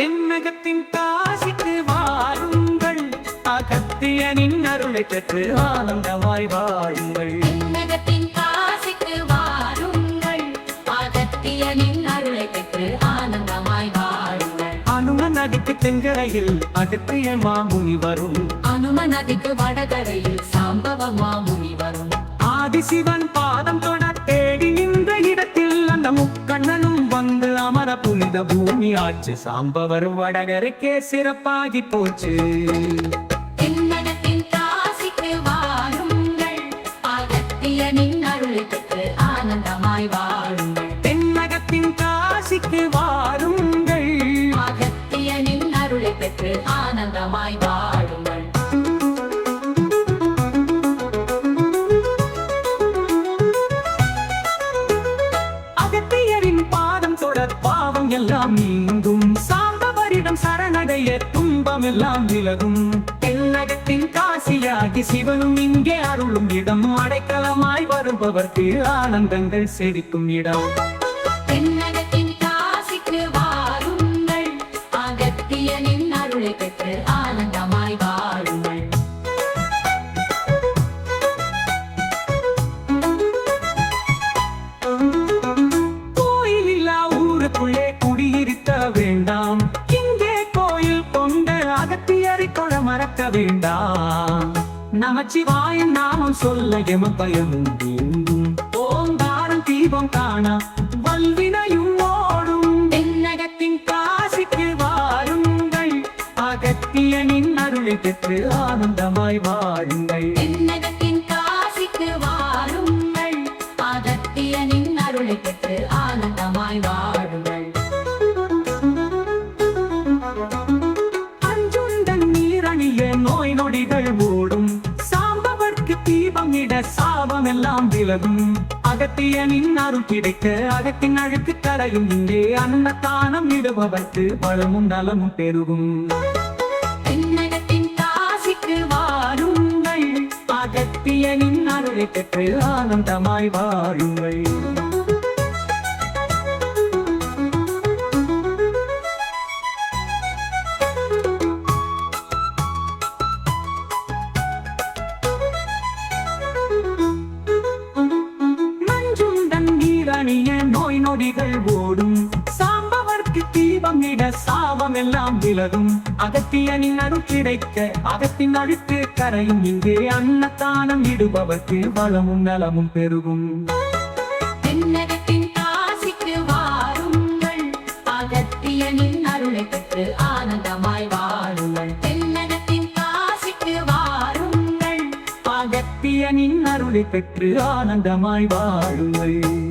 தென்னகத்தின் காசிக்கு வாருங்கள். அகத்தியனின் அருளை பெற்று ஆனந்தமாய் வாழுங்கள். தென்னகத்தின் காசிக்கு வாருங்கள். அகத்தியனின் அருளை பெற்று ஆனந்தமாய் வாழுங்கள். அனும நதிக்கு தென்கரையில் அகத்திய மாமுனி வரும். அனும நதிக்கு வடகரையில் சாம்பவ மாமுனி வரும். ஆதிசிவன் பாதம் வாய்ந்த பூமி ஆச்சு சாம்பவர் வடகருக்கே சிறப்பாகி போச்சு. ஆனந்தமாய் வா பாவம் எல்லாம் நீங்கும். சாம்பவரிடம் சரணடைய துன்பம் எல்லாம் விலகும். தென்னகத்தின் காசியாகி சிவனும் இங்கே அருளும் இடம். அடைக்கலமாய் வருபவர்க்கு ஆனந்தங்கள் செழிக்கும் இடம். தென்னகத்தின் காசிக்கு வாருங்கள். அகத்தியனின் அருளை பெற்று ஆனந்தமாய் வா மறக்க வேண்டாம் நமச்சிவாயன் நாமம் சொல்ல எம பயம் தீண்டும் ஓங்காரம் தீபம் காண வல்வினையும் ஓடும். தென்னகத்தின் காசிக்கு வாருங்கள். அகத்தியனின் அருளை பெற்று ஆனந்தமாய் வாருங்கள் தென்னகத்தின் காசிக்கு வாருங்கள். அகத்தியனின் அருளை பெற்று ஆனந்தமாய் வாழுங்கள் விட சாபம் எல்லாம் விலகும் அகத்தியனின் அருள் கிடைக்க அகத்தின் அழுக்கு கரையும் இங்கே அன்னதானம் இடுபவர்க்கு பழமும் நலமும் பெருகும். காசிக்கு வாருங்கள். அகத்தியனின் அருளை பெற்று ஆனந்தமாய் வாருங்கள். நொடிகள் ஓடும். சாம்பவர்க்கு தீபம் இட சாபம் எல்லாம் விலகும் அகத்தியனின் அருள் கிடைக்க அகத்தின் அழுக்கு கரையும். இங்கே அன்னதானம் இடுபவர்க்கு வளமும் நலமும் பெருகும். அகத்தியனின் அருளை பெற்று ஆனந்தமாய் வாழுங்கள். அகத்தியனின் அருளை பெற்று ஆனந்தமாய் வாழுங்கள்.